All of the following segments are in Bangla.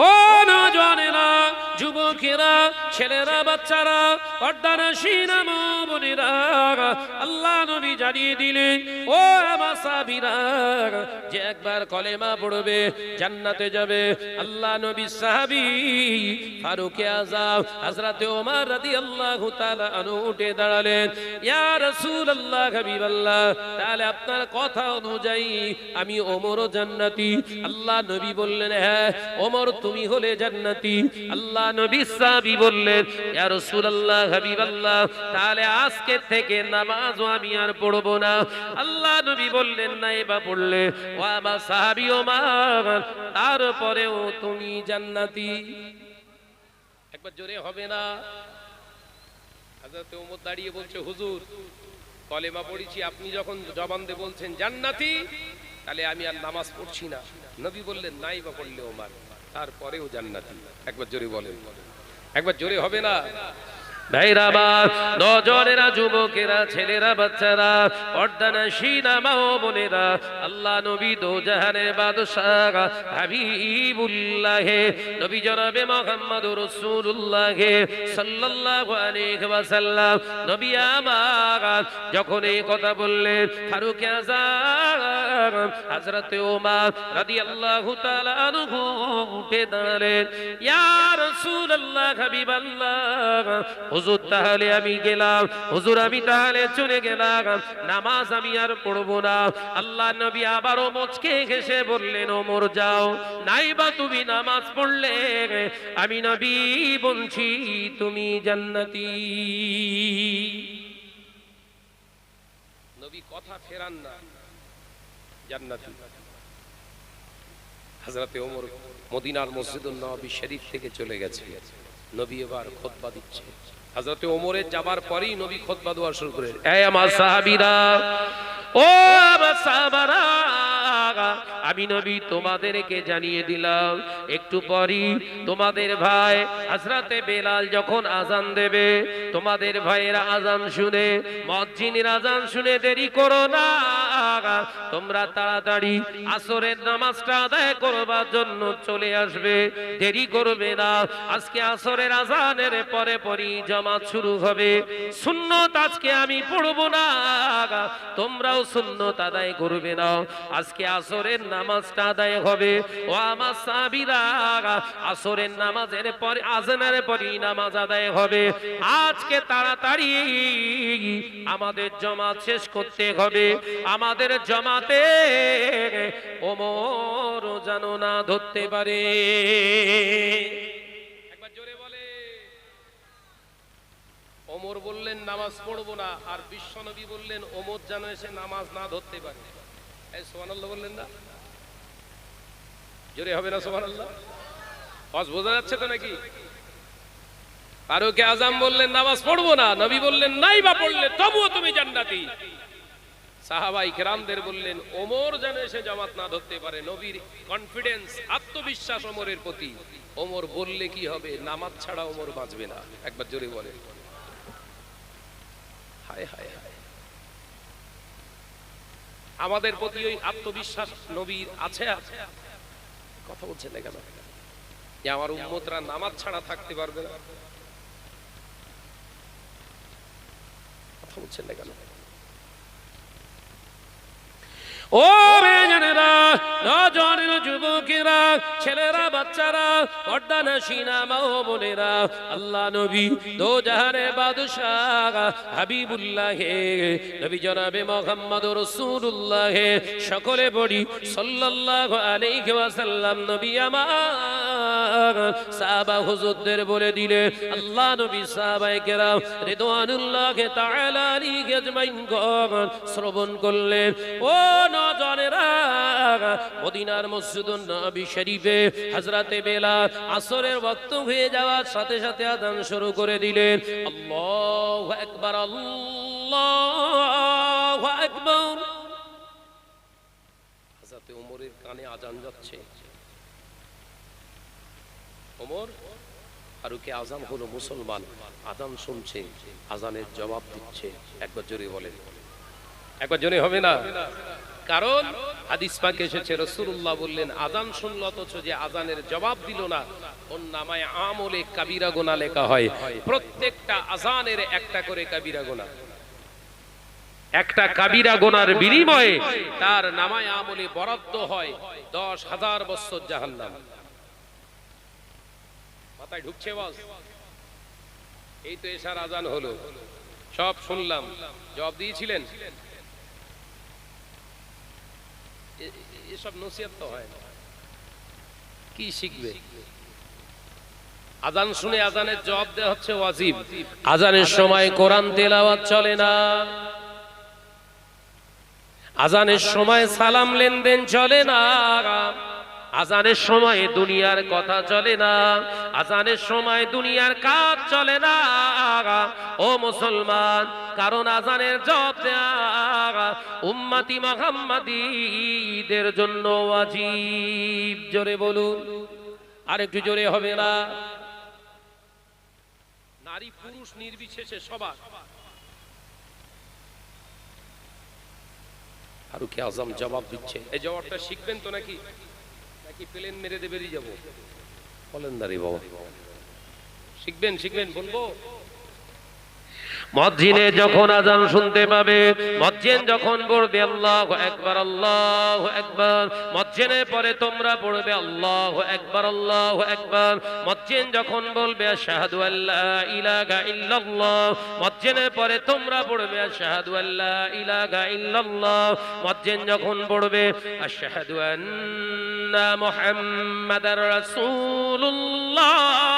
ও নজনেরা যুবকেরা ছেলেরা বাচ্চারা অর্ধানাসীনা বোনেরা আল্লাহ নবী জানিয়ে দিলেন ও আমার যে একবার কলেমা পড়বে, জান্নাতে যাবে। আল্লাহ নবী উঠে দাঁড়ালেন। তাহলে আপনার কথা অনুযায়ী আমি ওমরও জান্নাতি। আল্লাহ নবী বললেন হ্যাঁ ওমর তুমি হলে জান্নাতি। আল্লাহ নবী সাহাবী বললেন তাহলে আজকে থেকে নামাজও আমি আর পড়ব না। আল্লাহ নবী বললেন, না এবার পড়লে ও আমার সাহাবী ওমর, তারপরেও তুমি জান্নাতি। একবার জোরে হবে না? দাঁড়িয়ে বলছে, হুজুর, কলেমা পড়েছি, আপনি যখন জবান দিয়ে বলছেন জান্নাতি, তাহলে আমি আর নামাজ পড়ছি না। নবী বললেন, নাই বা পড়লে ওমার, তারপরেও জান্নাতি। একবার জোরে বলেন। একবার জোরে হবে না? ভাইরা আমার নজরেরা যুবকেরা, ছেলেরা, বাচ্চারা অর্দানা সিনা মাও বোনেরা, আল্লাহ নবী দো জাহানের বাদশাহ হাবিবুল্লাহে, নবী জনাবে মোহাম্মদ রাসূলুল্লাহ সাল্লাল্লাহু আলাইহি ওয়াসাল্লাম, নবী আমার, যখন এই কথা বললেন, ফারুক আযম হযরত ওমর রাদিয়াল্লাহু তাআলা আনহু উঠে দাঁড়ালেন, ইয়া রাসূলুল্লাহ হাবিবাল্লাহ হুজুর, তাহলে আমি গেলাম। হুজুর, আমি তাহলে চলে গেলাম। নামাজ আমি আর পড়ব না। আল্লাহ নবী আবারও মুচকে ঘেসে বললেন, ওমর, যাও। নাই বা তুমি নামাজ পড়লে, আমি নবী বলছি, তুমি জান্নাতি। নবী কথা ফেরান না। জান্নাতি। হযরতে ওমর মদিনার মসজিদুন নবী শরীফ থেকে চলে গেছে। নবী এবার খুতবা দিচ্ছে। হযরতে ওমরের যাবার পরেই নবী খুতবা দেওয়া শুরু করে আমার সাহাবীরা, ও আমার সাহাবারা, আমি নবী তোমাদেরকে জানিয়ে দিলাম, একটু পরই তোমাদের ভাই হযরতে বেলাল যখন আজান দেবে, তোমাদের ভাইয়েরা আজান শুনে, মসজিদের আজান শুনে দেরি করো না, তোমরা তাড়াতাড়ি আসরের নামাজটা আদায় করবার জন্য চলে আসবে, দেরি করবে না, আজকে আসরের আজানের পরে পরই জামাত শুরু হবে। সুন্নত আজকে আমি পড়ব না। তোমরাও সুন্নত আদায় করবে না। আজকে আসরের নামাজটা আদায় হবে। ও আমার সাবিরা আসরের নামাজের পরে আজানের পরই নামাজ আদায় হবে। আজকে তাড়াতাড়ি আমাদের জমা শেষ করতে হবে। আমাদের জমাতে ওমর যেন না ধরতে পারে একবার জোরে বলে ওমর বললেন, নামাজ পড়ব না। আর বিশ্বনবী বললেন, ওমর যেন এসে নামাজ না ধরতে পারে। সোহানাল্লাহ বললেন না? জোরে হবে না সোহানাল্লাহ হজ বোঝা যাচ্ছে তো নাকি? আজম বললেন, নামাজ পড়ব না। নবী বললেন, নাই বা পড়লে তবুও তুমি জান্নাতি। সাহাবাই কেরামদের বললেন, ওমর যেন এসে জামাত না ধরতে পারে। নবীর কনফিডেন্স আত্মবিশ্বাস ওমরের প্রতি। ওমর বললে কি হবে? নামাজ ছাড়া ওমর বাঁচবে না। একবার জোরে বলে আমাদের প্রতি ওই আত্মবিশ্বাস নবীর আছে কথা বলছে না কেন? যে আমার উম্মতরা নামাজ ছাড়া থাকতে পারবে না। কথা বলছে না কেন? ও বেজনেরা নজনের যুবকেরা, ছেলেরা, বাচ্চারা পর্দানা সিনা মাও বোনেরা, আল্লাহ নবী দো জাহানে বাদশাহ হাবিবুল্লাহে, নবী জনাবে মোহাম্মদ রাসূলুল্লাহ, সকলে বড়ি সাল্লাল্লাহু আলাইহি ওয়াসাল্লাম, নবী আমার সাহাবা হুজুরদের বলে দিলে, আল্লাহ নবী সাহাবায়ে কেরাম তাআলা শ্রবণ ও মদিনার নবী শরীফে আসরের ওয়াক্ত হয়ে যাওয়ার সাথে সাথে আযান শুরু করে দিলেন। আল্লাহু আকবার আল্লাহু আকবার। ওমরের কানে আযান যাচ্ছে। ওমর, ফারুকে আজান হলো মুসলমান। আজান শুনছে, আজানের জবাব দিচ্ছে। একবার জোরে বলেন। একবার জোরে হবে না? কারণ হাদিস পাকে এসেছে রসুল্লাহ বললেন, আজান শুনল অথচ যে আজানের জবাব দিল না। ওর নামায় আমলে কাবিরা গোনা লেখা হয়। প্রত্যেকটা আজানের একটা করে কাবিরা গোনা। একটা কাবিরা গোনার বিনিময়ে তার নামায় আমলে বরাদ্দ হয় দশ হাজার বছর জাহান্নাম। মাথায় ঢুকছে বস এই তো এসার আজান হলো। সব শুনলাম। জবাব দিয়েছিলেন? এসব নসিহত তো হয় না। কি শিখবে? আজান শুনে আজানের জবাব দেওয়া হচ্ছে ওয়াজিব। আজানের সময় কোরআন তেলাওয়াত চলে না। আজানের সময় সালাম লেনদেন চলে না। আজানের সময় দুনিয়ার কথা চলে না, আজানের সময় দুনিয়ার কাজ চলে না। ও মুসলমান, কারণ আজানের জব উম্মাতি মাহাম্মাদিদের জন্য ওয়াজিব। জোরে বলুন, আর একটু জোরে হবে না? নারী পুরুষ নির্বিশেষে সবার। ফারুক আজম জবাব দিচ্ছে? এই জবাবটা শিখবেন তো নাকি? নাকি প্লেন মেরে দিয়ে বেরিয়ে যাব? বলেন দাঁড়িয়ে বাবা। শিখবেন শিখবেন বলব? মসজিদে যখন আজান শুনতে পাবে, মসজিদ যখন পড়বে, আল্লাহ একবার আল্লাহ একবার মসজিদের পরে তোমরা পড়বে, আল্লাহ একবার আল্লাহ একবার মসজিদ যখন বলবে, আশহাদু আল্লা ইলাহা ইল্লাল্লাহ। মসজিদের পরে তোমরা পড়বে, আশহাদু আল্লা ইলাহা ইল্লাল্লাহ। মসজিদ যখন পড়বে, আশহাদু আন্না মুহাম্মাদার রাসূলুল্লাহ।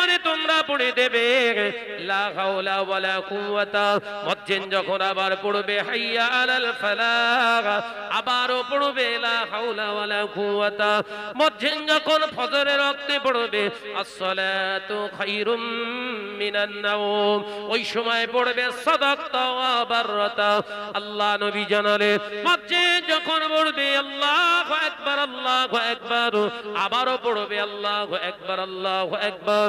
পরে তোমরা পড়ে দেবে। যখন আবার পড়বে, হাইয়া আলাল আবারও পড়বে, লা হাওলা ওয়ালা কুওয়াতা। যখন ফজরের ওয়াক্তে পড়বে, আসসালাতু খায়রুম মিনান নাওম। ওই সময় পড়বে সাদাকতা ওয়া বাররাতা। আল্লাহ নবী জানালে, মসজিদ যখন পড়বে, আল্লাহু আকবার আল্লাহু আকবার। আবারও পড়বে, আল্লাহু আকবার আল্লাহু আকবার।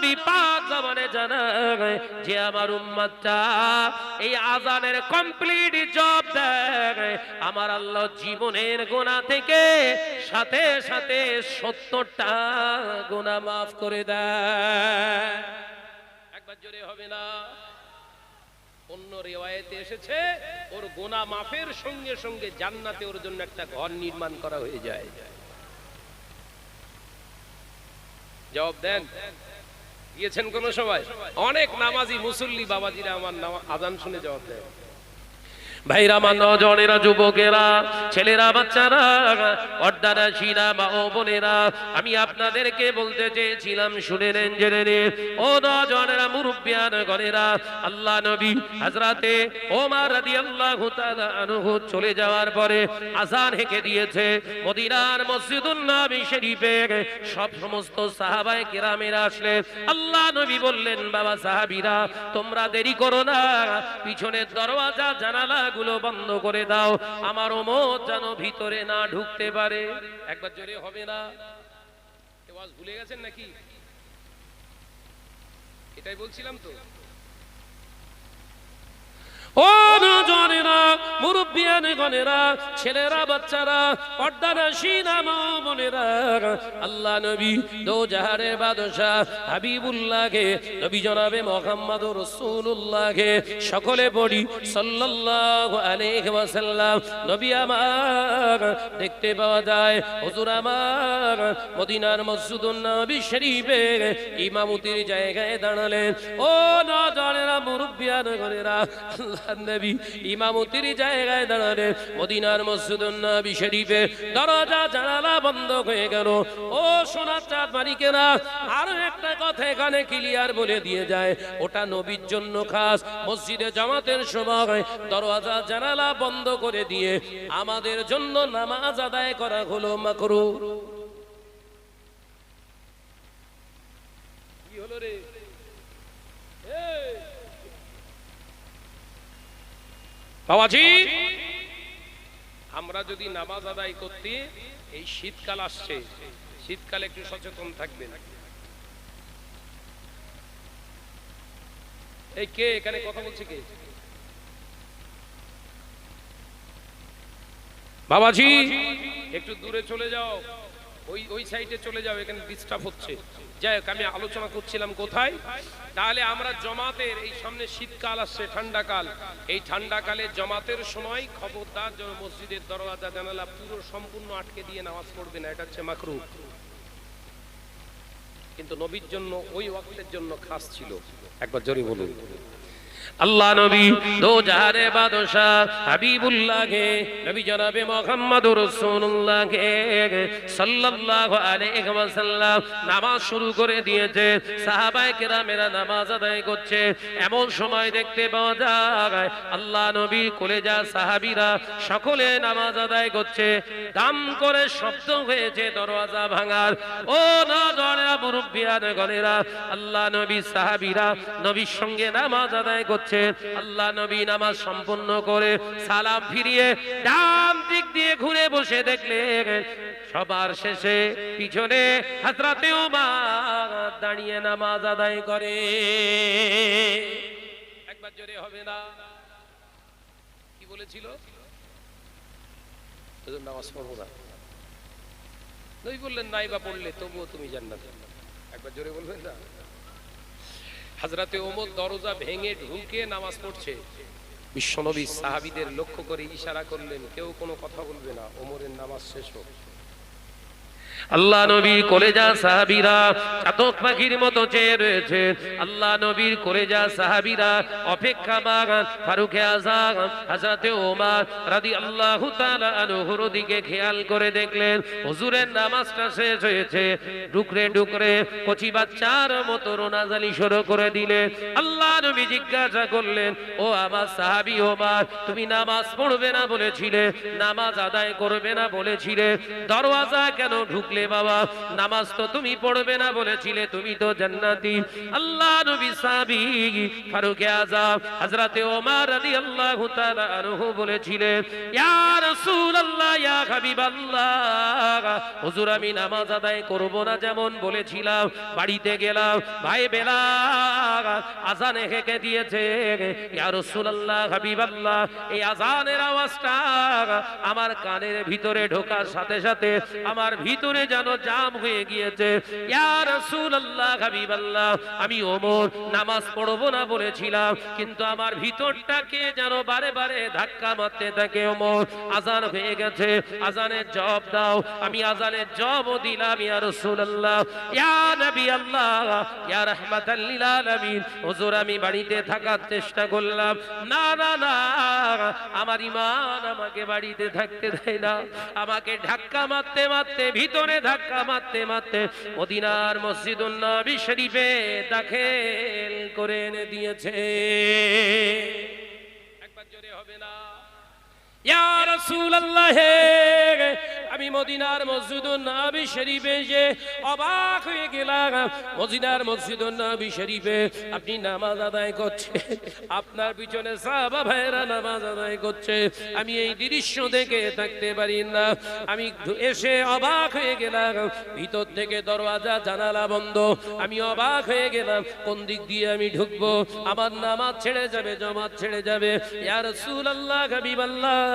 নবী পাক জবানে জানায় যে আমার উম্মতটা এই আজানের কমপ্লিট জব দেয়। আমার আল্লাহ জীবনের গোনা থেকে সাথে সাথে সত্তরটা গোনা মাফ করে দেয়। একবার জোরে হবে না? অন্য রেওয়ায়েতে এসেছে, ওর গোনা মাফের সঙ্গে সঙ্গে জান্নাতে ওর জন্য একটা ঘর নির্মাণ করা হয়ে যায়। জবাব দেন। দিয়েছেন কোন সময়? অনেক নামাজি মুসল্লি বাবাজিরা আমার আজান শুনে জবাব দেয়। ভাইরা মা নজনেরা যুবকেরা, ছেলেরা, বাচ্চারা অর্দারা শিরা মা ও বোনেরা, আমি আপনাদেরকে বলতে চেয়েছিলাম, শুনে নেন, জেনে নিন। ও নজনেরা মুরব্বিয়ান গণেরা আল্লাহ নবী হাজরাতে ওমার রাদিয়াল্লাহু তাআলা আনহু চলে যাওয়ার পরে আজান হেঁকে দিয়েছে। মদিনার মসজিদুন নবী শরীফে সব সমস্ত সাহাবায়ে কেরামেরা আসলে। আল্লাহ নবী বললেন, বাবা সাহাবিরা, তোমরা দেরি করো না, পিছনের দরওয়াজা, জানালা গুলো বন্ধ করে দাও। আমার ওমত যেন ভিতরে না ঢুকতে পারে। একবার জোরে হবে না। ভুলে গেছেন নাকি? এটাই বলছিলাম তো। ও নজনেরা মুরব্বিয়ান গনেরা ছেলেরা, বাচ্চারা পর্দানা সিনা বোনেরা, আল্লাহ নবী দো জাহারের বাদশাহ হাবিবুল্লাহকে, নবী জনাবে মোহাম্মদ রসুল্লাহকে সকলে পড়ি, সাল্লাল্লাহু আলাইহি ওয়াসাল্লাম। নবী আমার দেখতে পাওয়া যায়, হুজুর আমার মদিনার মসজিদুন নবী শরীফে ইমামতির জায়গায় দাঁড়ালেন। ও নজনেরা মুরব্বিয়ান গনেরা আল্লাহ ইমামতির জায়গায় দাঁড়ালে মদিনার নবী শরীফে দরজা জানালা বন্ধ হয়ে গেল। ও সোনার চাঁদ মালিকেরা আরও একটা কথা এখানে ক্লিয়ার বলে দিয়ে যায়। ওটা নবীর জন্য খাস, মসজিদে জামাতের সময় দরজা জানালা বন্ধ করে দিয়ে আমাদের জন্য নামাজ আদায় করা হলো মাকরু। কি হলো রে? বাবাজি। আমরা যদি নামাজ আদায় করতে এই শীতকাল আসছে শীতকালে একটু সচেতন থাকবেন। এই কে এখানে কথা বলছে কে? বাবাজি। একটু দূরে চলে যাও। ওই ওই সাইডে চলে যাও এখানে ডিস্টার্ব হচ্ছে। যাই হোক, আমি আলোচনা করছিলাম কোথায়? তাহলে আমরা জমাতের এই সামনে শীতকাল আসছে, ঠান্ডাকাল। এই ঠান্ডাকালে জমাতের সময় খবরদার যেন মসজিদের দরওয়াজা, জানালা পুরো সম্পূর্ণ আটকে দিয়ে নামাজ পড়বে না, এটা হচ্ছে মাকরু। কিন্তু নবীর জন্য, ওই ওয়াক্তের জন্য খাস ছিল। একবার জোরে বলুন। আল্লাহ নবী দো জাহারে বাদশাহ হাবিবুল্লাহ কে নবী জনাবে মুহাম্মদুর রাসূলুল্লাহ কে সাল্লাল্লাহু আলাইহি নামাজ শুরু করে দিয়েছে। সাহাবায়ে কেরামেরা নামাজ আদায় করছে। এমন সময় দেখতে পাওয়া যায়, আল্লাহ নবী কলেজা সাহাবীরা সকলে নামাজ আদায় করছে। দাম করে শব্দ হয়েছে দরওয়াজা ভাঙার। ও নজরেরা মুরব্বিয়ান গণেরা আল্লাহ নবী সাহাবীরা নবীর সঙ্গে নামাজ আদায় করছে। আল্লাহ নবী নামাজ সম্পূর্ণ করে সালাম ফিরিয়ে ডান দিক দিয়ে ঘুরে বসে দেখলে সবার শেষে পিছনে হাজরাতে উমার দাঁড়িয়ে নামাজ আদায় করে। একবার জোরে হবে না? কি বলেছিল? নামাজ পড়ব না। নবী বললেন, নাই বা পড়লে তবুও তুমি জান্নাতে একবার জোরে বলবেন না? হাজরাতে ওমর দরজা ভেঙে ঢুকে নামাজ পড়ছে। বিশ্বনবী সাহাবিদের লক্ষ্য করে ইশারা করলেন, কেউ কোনো কথা বলবে না, ওমরের নামাজ শেষ হোক। আল্লাহ নবীর কলেজা সাহাবিরা চাতক পাখির মতো চেয়ে রয়েছে। আল্লাহ নবীর কলেজা সাহাবিরা অপেক্ষা বাগান ফারুকে আজাম হাজরাতে ওমার রাদি আল্লাহ আনহুর দিকে খেয়াল করে দেখলেন, হুজুরের নামাজটা শেষ হয়েছে। ডুকরে ডুকরে কচি বাচ্চার মতো রোনাজালি শুরু করে দিলে আল্লাহ নবী জিজ্ঞাসা করলেন, ও আমার সাহাবি ওমার, তুমি নামাজ পড়বে না বলেছিলে, নামাজ আদায় করবে না বলেছিলে, দরওয়াজা কেন ঢুকলে বাবা, নামাজ তো তুমি পড়বে না বলেছিলে, তুমি তো জান্নাতি। আল্লাহ নবী সাহাবী ফারুক আযম হযরতে ওমর রাদিয়াল্লাহু তাআলা আনহু বলেছিলেন, ইয়া রাসূলুল্লাহ, ইয়া হাবিবাল্লাহ, হুজুর, আমি নামাজ আদায় করব না যেমন বলেছিলাম, বাড়িতে গেলাম, ভাই বেলাল আজানে হেঁকে দিয়েছে, ইয়া রাসূলুল্লাহ, হাবিবাল্লাহ। এই আজানের আওয়াজটা আমার কানের ভিতরে ঢোকার সাথে সাথে আমার ভিতরে যেন জাম হয়ে গিয়েছে। আমি ওমর, নামাজ পড়ব না বলেছিলাম, কিন্তু আমার ভিতরটাকে যেন বারে বারে ধাক্কা মারতে থাকে ওমর। আজান হয়ে গেছে, আজানের জবাব দাও। আমি আজানের জবাবও দিলাম, ইয়া রাসূলুল্লাহ। ইয়া নবী আল্লাহ ইয়া রাহমাতাল লিল আলামিন হুজুর, আমি বাড়িতে থাকার চেষ্টা করলাম। না না না, আমার ইমান আমাকে বাড়িতে থাকতে দেয় না। আমাকে ধাক্কা মারতে মারতে ভিতরে ধাক্কা মারতে মারতে মদিনার মসজিদ শরীফে দাখেল করে এনে দিয়েছে। আমি মদিনার মসজিদুন নবী শরীফে যে অবাক হয়ে গেলাম। মদিনার মসজিদুন নবী শরীফে আপনি নামাজ আদায় করছে, আপনার পিছনে ভাইরা নামাজ আদায় করছে। আমি এই দৃশ্য দেখে থাকতে পারি না। আমি এসে অবাক হয়ে গেলাম। ভিতর থেকে দরওয়াজা, জানালা বন্ধ। আমি অবাক হয়ে গেলাম, কোন দিক দিয়ে আমি ঢুকবো? আমার নামাজ ছেড়ে যাবে, জমাত ছেড়ে যাবে। ইয়া রাসূলুল্লাহ হাবিবাল্লাহ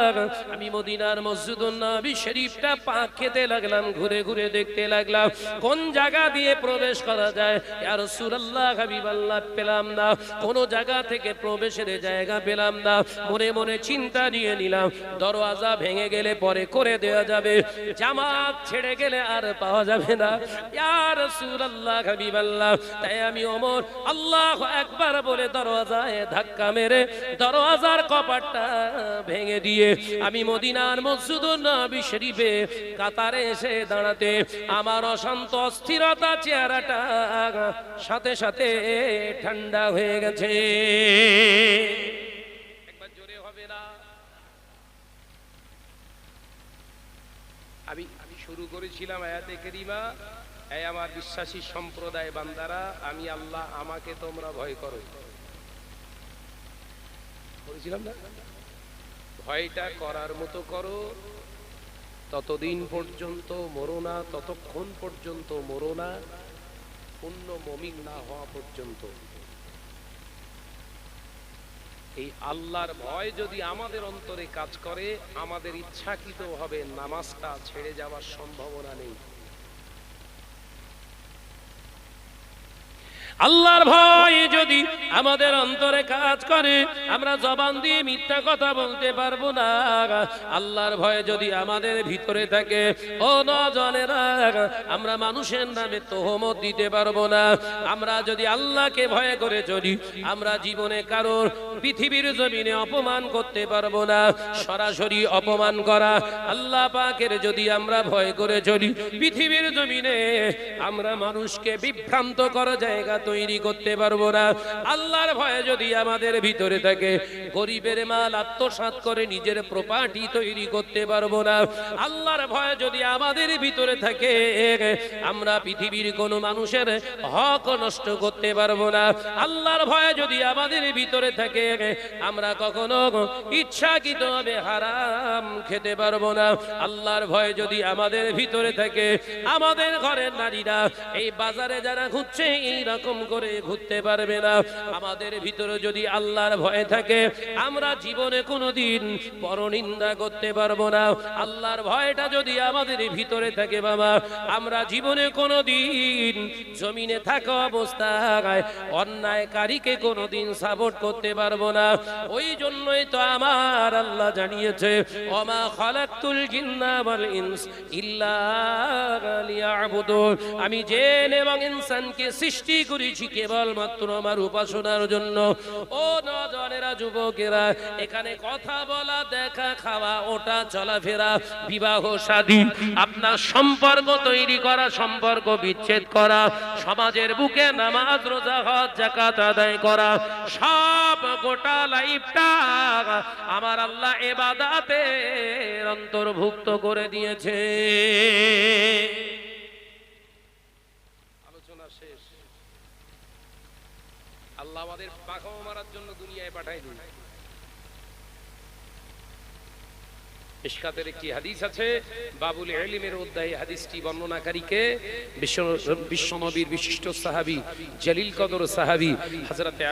আমি মদিনার মসজিদুন নবী শরীফটা পাক খেতে লাগলাম, ঘুরে ঘুরে দেখতে লাগলাম। কোন জায়গা দিয়ে প্রবেশ করা যায়? ইয়া রাসূলুল্লাহ, হাবিবাল্লাহ, পেলাম না। কোন জায়গা থেকে প্রবেশের জায়গা পেলাম না। মনে মনে চিন্তা নিয়ে নিলাম, দরওয়াজা ভেঙে গেলে পরে করে দেওয়া যাবে। জামাত ছেড়ে গেলে আর পাওয়া যাবে না। ইয়া রাসূলুল্লাহ, হাবিবাল্লাহ, তাই আমি ওমর আল্লাহু একবার বলে দরওয়াজায় ধাক্কা মেরে দরওয়াজার কপাটটা ভেঙে দিয়ে আমি মদিনার মসজিদুন নবী শরীফে কাতারে এসে দাঁড়াতে আমার অশান্ত অস্থিরতা চেহারাটা সাথে সাথে ঠান্ডা হয়ে গেছে। শুরু করেছিলাম আয়াতে আমার বিশ্বাসী সম্প্রদায় বান্দারা, আমি আল্লাহ আমাকে তোমরা ভয় করো। না? ভয়টা করার মতো করো। ততদিন পর্যন্ত মরো না, ততক্ষণ পর্যন্ত মরো না। পূর্ণ মমিন না হওয়া পর্যন্ত। এই আল্লাহর ভয় যদি আমাদের অন্তরে কাজ করে, আমাদের ইচ্ছাকৃত হবে নামাজটা ছেড়ে যাওয়ার সম্ভাবনা নেই। আল্লাহর ভয় যদি আমাদের অন্তরে কাজ করে, আমরা জবান দিয়ে মিথ্যা কথা বলতে পারব না। আল্লাহর ভয় যদি আমাদের ভিতরে থাকে, ও আমরা মানুষের নামে তোহমত দিতে পারব না। আমরা যদি আল্লাহকে ভয় করে চলি, আমরা জীবনে কারোর পৃথিবীর জমিনে অপমান করতে পারব না। সরাসরি অপমান করা, আল্লাহ পাকের যদি আমরা ভয় করে চলি, পৃথিবীর জমিনে আমরা মানুষকে বিভ্রান্ত করা জায়গা তৈরি করতে পারব না। আল্লাহর ভয়ে যদি আমাদের ভিতরে থাকে, গরিবের মাল আত্মসাৎ করে নিজের প্রপার্টি তৈরি করতে পারব না। আল্লাহর ভয়ে যদি আমাদের ভিতরে থাকে, আমরা পৃথিবীর কোনো মানুষের হক নষ্ট করতে পারব না। আল্লাহর ভয়ে যদি আমাদের ভিতরে থাকে, আমরা কখনো ইচ্ছাকৃত ভাবে হারাম খেতে পারব না। আল্লাহর ভয় যদি আমাদের ভিতরে থাকে, আমাদের ঘরের নারীরা এই বাজারে যারা ঘুরছে এই রকম করে ঘুরতে পারবে না। আমাদের ভিতরে যদি আল্লাহর ভয় থাকে, আমরা জীবনে কোনোদিন পরনিন্দা করতে পারব না। আল্লাহর ভয়টা যদি আমাদের ভিতরে থাকে বাবা, আমরা জীবনে কোনোদিন জমিনে থাকা অবস্থায় অন্যায়কারীকে কোনোদিন সাপোর্ট করতে পারব না। ওই জন্যই তো আমার আল্লাহ জানিয়েছে, ওমা খালাকতুল জিন্না ওয়াল ইনস ইল্লা লিয়াবুদুন। আমি জেন এবং ইনসানকে সৃষ্টি করেছি কেবলমাত্র আমার উপাসনার জন্য। ও নজনেরা, যুবকেরা, এখানে কথা বলা, দেখা, খাওয়া, ওটা, চলাফেরা, বিবাহ শাদী আপনার সম্পর্ক তৈরি করা, সম্পর্ক বিচ্ছেদ করা, সমাজের বুকে নামাজ, রোজা, হজ জাকাত আদায় করা, সব গোটা লাইফটা আমার আল্লাহ এবাদাতে অন্তর্ভুক্ত করে দিয়েছে আলোচনা শেষ আল্লাহ আমাদের পাখাও মারার জন্য দুনিয়ায় পাঠাই দিন। একটি হাদিস আছে, বাবুল হাদিসটি বর্ণনাকারীকে বিশ্বনবীর বিশিষ্ট সাহাবী, জলিল কদর সাহাবী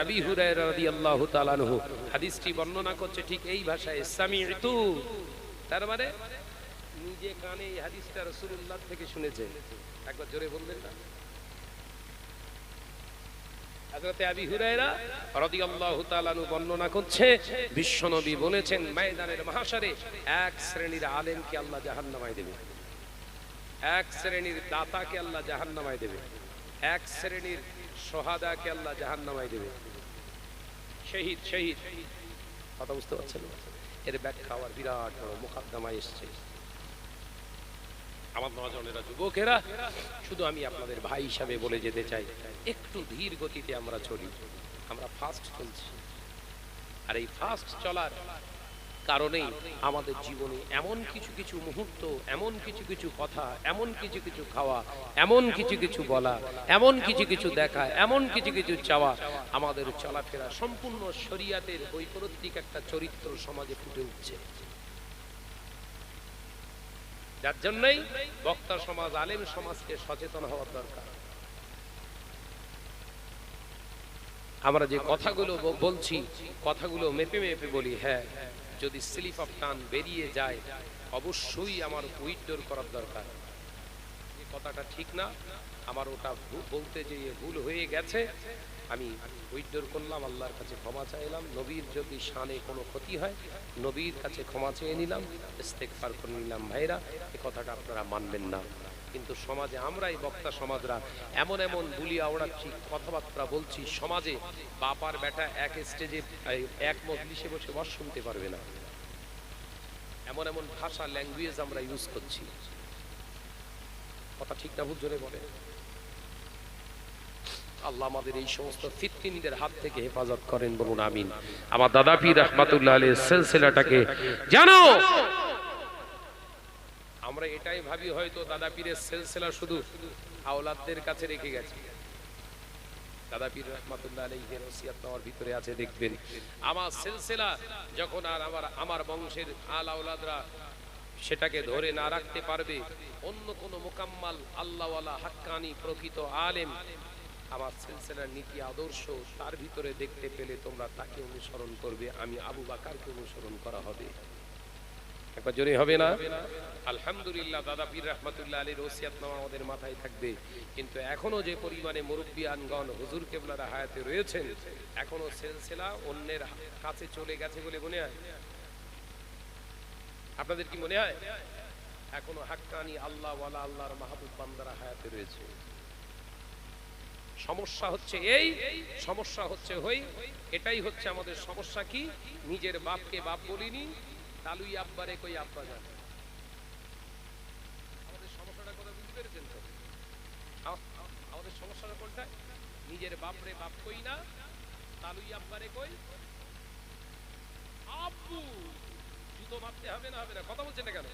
আবি হুরায়রা রাদিয়াল্লাহু তাআলা আনহু। হাদিসটি বর্ণনা করছে ঠিক এই ভাষায়, সামি'তু। তার মানে নিজে কানে এই হাদিসটা রাসূলুল্লাহ থেকে শুনেছে। একবার জোরে বলবেন না। বর্ণনা বিশ্বনবী বলেছেন এক শ্রেণির আল্লাহ দেবে। এক শ্রেণির দাতাকে আল্লাহ দেবে। এক শ্রেণির দেবে। শহীদ। কথা বুঝতে পারছেন? এর ব্যাখ্যা আবার বিরাট বড়, মুকদ্দমায় এসছে। আমার নজনেরা যুবকেরা, শুধু আমি আপনাদের ভাই হিসাবে বলে যেতে চাই, একটু ধীর গতিতে আমরা চলি। আমরা ফাস্ট চলছি। আর এই ফাস্ট চলার কারণেই আমাদের জীবনে এমন কিছু কিছু মুহূর্ত, এমন কিছু কিছু কথা, এমন কিছু কিছু খাওয়া, এমন কিছু কিছু বলা, এমন কিছু কিছু দেখা, এমন কিছু কিছু চাওয়া আমাদের চলাফেরা সম্পূর্ণ শরিয়াতের বৈপরীত্তিক একটা চরিত্র সমাজে ফুটে উঠছে। যার জন্যই বক্তা সমাজ, আলেম সমাজকে সচেতন হওয়ার দরকার। আমরা যে কথাগুলো বলছি, কথাগুলো মেপে মেপে বলি হ্যাঁ যদি স্লিপ অফ টান বেরিয়ে যায়, অবশ্যই আমার উইথড্রর করার দরকার। কথাটা ঠিক না, আমার ওটা বলতে যে ভুল হয়ে গেছে আমি উইথড্রর করলাম, আল্লাহর কাছে ক্ষমা চাইলাম। নবীর যদি শানে কোনো ক্ষতি হয়, নবীর কাছে ক্ষমা চেয়ে নিলাম ইস্তেকফার করে নিলাম। ভাইরা, এ কথাটা আপনারা মানবেন না। কিন্তু সমাজে আমরাই বক্তা সমাজরা, এমন এমন বুলি আওড়াচ্ছি, কথাবার্তা বলছি, সমাজে বাপার বেটা এক স্টেজে এক মজলিসে বসে বস শুনতে পারবে না। এমন এমন ভাষা, ল্যাঙ্গুয়েজ আমরা ইউজ করছি। কথা ঠিক না জোরে বলে। আল্লাহ আমাদের এই সমস্ত ফিতকিনদের হাত থেকে হেফাজত করেন বলুন, আমিন। আমার দাদা পীর রহমাতুল্লাহ আলী সিলসিলাটাকে জানো! আমরা এটাই ভাবি হয়তো দাদা পীরের সিলসিলা শুধু আওলাদদের কাছে রেখে গেছে। দাদা পীর রহমাতুল্লাহ আলাইহির ওসিয়াত আমার ভিতরে আছে, দেখবেন। আমার সিলসিলা যখন আর আমার আমার বংশের আল আওলাদরা সেটাকে ধরে না রাখতে পারবে, অন্য কোন মোকাম্মাল আল্লাহওয়ালা হাক্কানি প্রকৃত আলেম আমার সিলসিলার নীতি আদর্শ, তার ভিতরে দেখতে পেলে তোমরা তাকে অনুসরণ করবে, আমি আবু বাকারকে অনুসরণ করা হবে। একবার জোরে হবে না? আলহামদুলিল্লাহ, দাদা পীর রহমাতুল্লাহ আলীর ওসিয়াতনামা আমাদের মাথায় থাকবে। কিন্তু এখনও যে পরিমাণে মুরব্বী আনগণ হুজুর কেবলারা হায়াতে রয়েছেন, এখনও সিলসিলা অন্যের কাছে চলে গেছে বলে মনে হয়? আপনাদের কি মনে হয়? এখনও হাক্কানি আল্লাহ ওয়ালা আল্লাহর মাহবুব বান্দারা হায়াতে রয়েছে। সমস্যা হচ্ছে এই, সমস্যা হচ্ছে হই। এটাই হচ্ছে আমাদের সমস্যা কি? নিজের বাপকে বাপ বলিনি তালুই আব্বারে কই আব্বা জান আমাদের সমস্যাটা কথা বুঝতে পেরেছেন তো? আমাদের সমস্যাটা কোনটা? নিজের বাপ কই না তালুই আব্বারে কই আব্বু, জুতো মারতে হবে না হবে না, কথা বলছেন না কেন?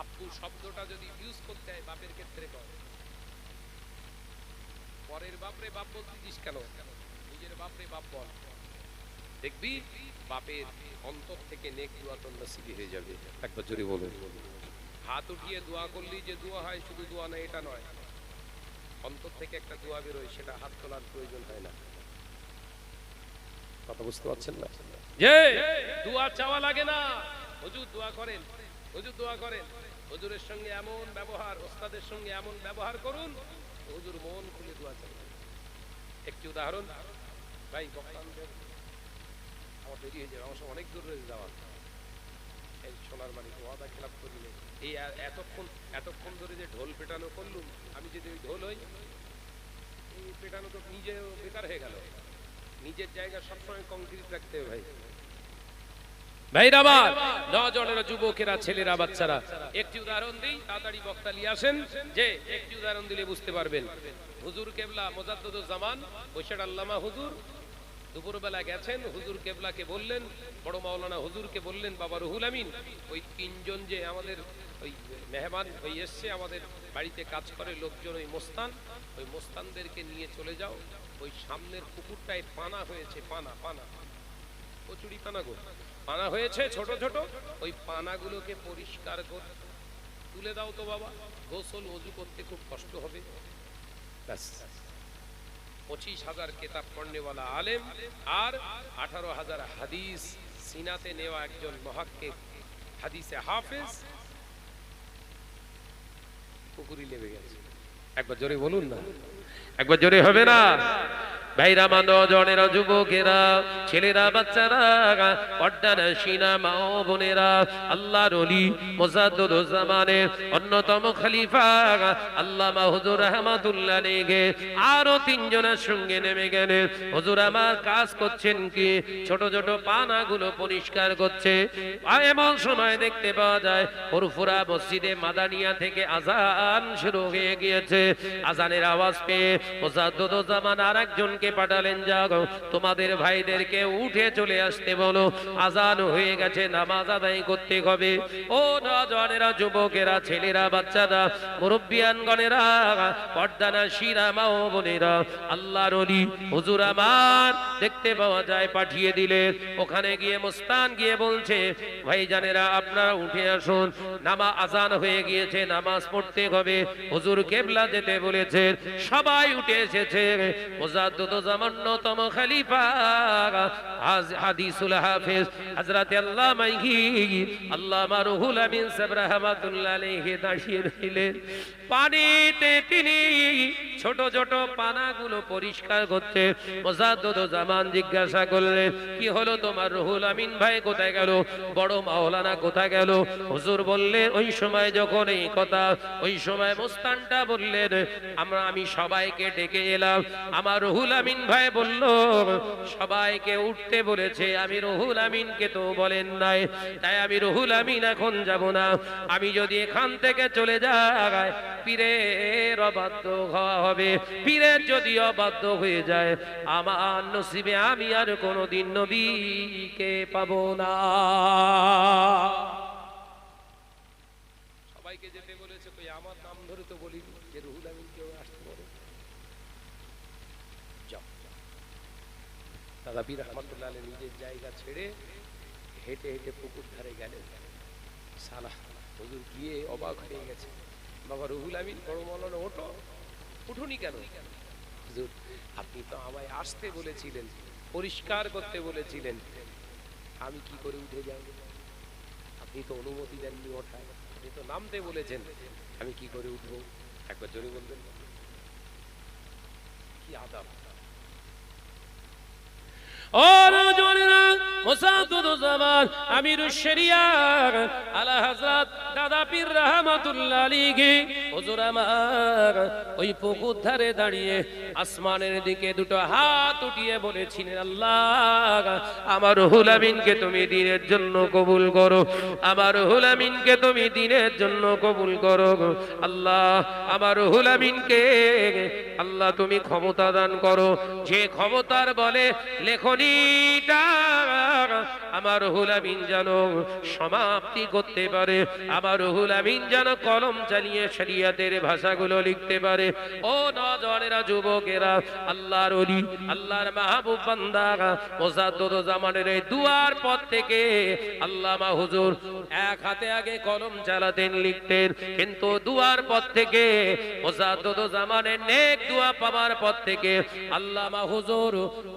আব্বু শব্দটা যদি ইউজ করতে হয়, বাপের ক্ষেত্রে কর পরের বাপরে বাপ বলতেছিস কেন? নিজের বাপরে বাপ বল। দেখবি বাপের অন্তর থেকে নেক দোয়া তোর নসিবি হয়ে যাবে। একবার জোরে বলুন। হাত উঠিয়ে দোয়া করলি যে দোয়া হয় শুধু দোয়া না এটা নয়। অন্তর থেকে একটা দোয়া বেরোয় সেটা হাত তোলার প্রয়োজন হয় না। কথা বুঝতে পারছেন না? যে দোয়া চাওয়া লাগে না। হুজুর দোয়া করেন। হুজুর দোয়া করেন। হুজুরের সঙ্গে এমন ব্যবহার ওস্তাদের সঙ্গে এমন ব্যবহার করুন হুজুর মন খুলে দোয়া চান একটি উদাহরণ, ভাই বক্তানদের আমার দেরি হয়ে যাবে আমার অনেক দূর রয়েছে যাওয়ার। এই সোনার মালিক ওয়াদা খেলাপ করিলে এই এতক্ষণ এতক্ষণ ধরে যে ঢোল পেটানো করলুম, আমি যদি ওই ঢোল হই, এই পেটানো তো নিজে বেকার হয়ে গেল। নিজের জায়গা সবসময় কংক্রিট রাখতে হবে ভাই। ভাইরা আমার নজনেরা যুবকেরা ছেলেরা বাচ্চারা একটি উদাহরণ দিই তাড়াতাড়ি বক্তা নিয়ে আসেন যে একটি উদাহরণ দিলে বুঝতে পারবেন। হুজুর কেবলা মোজাদ্দুদ জামান বৈশাখ আল্লামা হুজুর দুপুরবেলা গেছেন হুজুর কেবলাকে বললেন বড় মাওলানা হুজুরকে বললেন বাবা রুহুল আমিন ওই তিনজন যে আমাদের ওই মেহমান ওই এসছে আমাদের বাড়িতে কাজ করে লোকজন ওই মোস্তান ওই মোস্তানদেরকে নিয়ে চলে যাও ওই সামনের পুকুরটায় পানা হয়েছে পানা পানা। কচুরি পানা গো। পানা হয়েছে ছোট ছোট। ওই পানাগুলোকে পরিষ্কার করে তুলে দাও তো বাবা, গোসল অজু করতে খুব কষ্ট হবে। পঁচিশ হাজার কেতাব পড়নেওয়ালা আলেম আর আঠারো হাজার হাদিস সিনাতে নেওয়া একজন মহাক্কে হাদিসে হাফেজ। পুকুরি লেগে গেছে। একবার জোরে বলুন না। একবার জোরে হবে না। ভাইরা মানো জনেরা যুবকেরা, ছেলেরা, বাচ্চারা, পর্দার সিনা মা ও বোনেরা আল্লাহ রলি মোজাদ্দুল জামানের অন্যতম খলিফা, আল্লামা হুজুর রহমাতুল্লাহ নেগে আরও তিনজনের সঙ্গে নেমে গেলেন হুজুর আমার কাজ করছেন কি? ছোট ছোট পানাগুলো পরিষ্কার করছে। এমন সময় দেখতে পাওয়া যায়, ফুরফুরা মসজিদে মাদানিয়া থেকে আজান শুরু হয়ে গিয়েছে। আজানের আওয়াজ পেয়ে মোজাদ্দুদ জামান আর একজনকে পাঠালেন, যাও তোমাদের ভাইদেরকে উঠে চলে আসতে বলো। আজান হয়ে গেছে, নামাজ আদায় করতে হবে। ও নজনেরা যুবকেরা, ছেলেরা, বাচ্চারা, মুরব্বিয়ানগণেরা, পর্দানা, শিরা, মা ও বোনেরা আল্লাহ রলি হুজুর আমার, দেখতে পাওয়া যায়, পাঠিয়ে দিলেন ওখানে গিয়ে মুস্তান গিয়ে বলছে, ভাইজানেরা, আপনারা উঠে আসুন। নামা, আজান হয়ে গিয়েছে, নামাজ পড়তে হবে। হুজুর কেবলা যেতে বলেছেন সবাই উঠে এসেছে। মোজাদ্দুদ হাজ- হাদিসুল হাফেজ হযরত আল্লামা রুহুল আমিন আলাইহি দাঁড়িয়ে পানিতে তিনি ছোট ছোট পানাগুলো পরিষ্কার করতে জামান জিজ্ঞাসা করলেন, কি হলো তোমার রুহুল আমিন ভাই, কোথায় গেল? বড় মাওলানা কোথায় গেল? হুজুর বললেন, ওই সময় যখন এই কথা, ওই সময় মোস্তানটা বললেন, আমরা, আমি সবাইকে ডেকে এলাম, আমার রুহুল আমিন ভাই বলল, সবাইকে উঠতে বলেছে, আমি রুহুল আমিনকে তো বলেন নাই। তাই আমি রুহুল আমিন এখন যাব না। আমি যদি এখান থেকে চলে যাই, পীরের অবাধ্য হওয়া হবে। পীরের যদি অবাধ্য হয়ে যায়, আমার নসিবে আমি আর কোনোদিন নবীকে পাবো না। সবাইকে যেতে বলেছে কই আমার নাম ধরে তো বলি যে রুহুল আমিন কেউ আসতে পারে যাও দাদা পীর রহমতুল্লাহ নিজের জায়গা ছেড়ে হেঁটে হেঁটে পুকুর ধারে গেলেন। সালা হুজুর গিয়ে অবাক হয়ে গেছে। বাবা রুহুল আমিন বড় ওঠো। উঠুনি কেন? হুজুর, আপনি তো আমায় আসতে বলেছিলেন, পরিষ্কার করতে বলেছিলেন। আমি কি করে উঠে যাব? আপনি তো অনুমতি দেননি ওঠায়। আপনি তো নামতে বলেছেন। আমি কি করে উঠবো? একবার জোরে বলবেন। কি আদাব? আমিরুশ শরিয়া আলা হযরত দাদা পীর রাহমাতুল্লাহ আলাইহি হুজুর আমার, ওই পুকুর ধারে দাঁড়িয়ে আসমানের দিকে দুটো হাত উঠিয়ে আল্লাহ, আমার রুহুল আমিনকে তুমি দিনের জন্য কবুল করো, আমার রুহুল আমিনকে তুমি দিনের জন্য কবুল করো আল্লাহ, আমার রুহুল আমিনকে আল্লাহ তুমি ক্ষমতা দান করো, যে ক্ষমতার বলে লেখনীটা আমার রুহুল আমিন যেন সমাপ্তি করতে পারে, আমার রুহুল আমিন যেন কলম চালিয়ে শরিয়াতের ভাষাগুলো লিখতে পারে। ও নজনেরা যুবকেরা, আল্লাহর অলি আল্লাহর মাহবুব বান্দা, মোসাদ্দুদ জামানের এই দুয়ার পথ থেকে আল্লামা হুজুর এক হাতে আগে কলম চালাতেন, লিখতেন। কিন্তু দুয়ার পথ থেকে, মোসাদ্দুদ জামানের নেক দুয়া পাওয়ার পথ থেকে আল্লামা হুজুর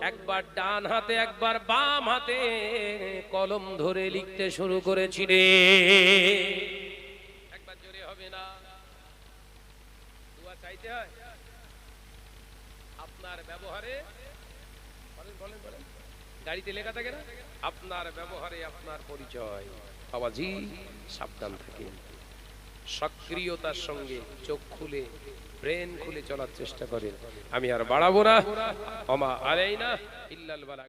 একবার ডান হাতে, একবার বাম হাতে কলম ধরে লিখতে শুরু করেছিলেন একবার জোরে হবে না দোয়া চাইতে হয় আপনার ব্যবহারে বলেন বলেন বলেন গাড়িতে লেখা থাকে না? আপনার ব্যবহারে আপনার পরিচয়। বাবাজি, সাবধান থাকে সক্রিয়তার সঙ্গে চোখ খুলে, ব্রেন খুলে চলার চেষ্টা করে আমি আর বাড়াবো না। অমা আরেই না। ইল্লাল বালা।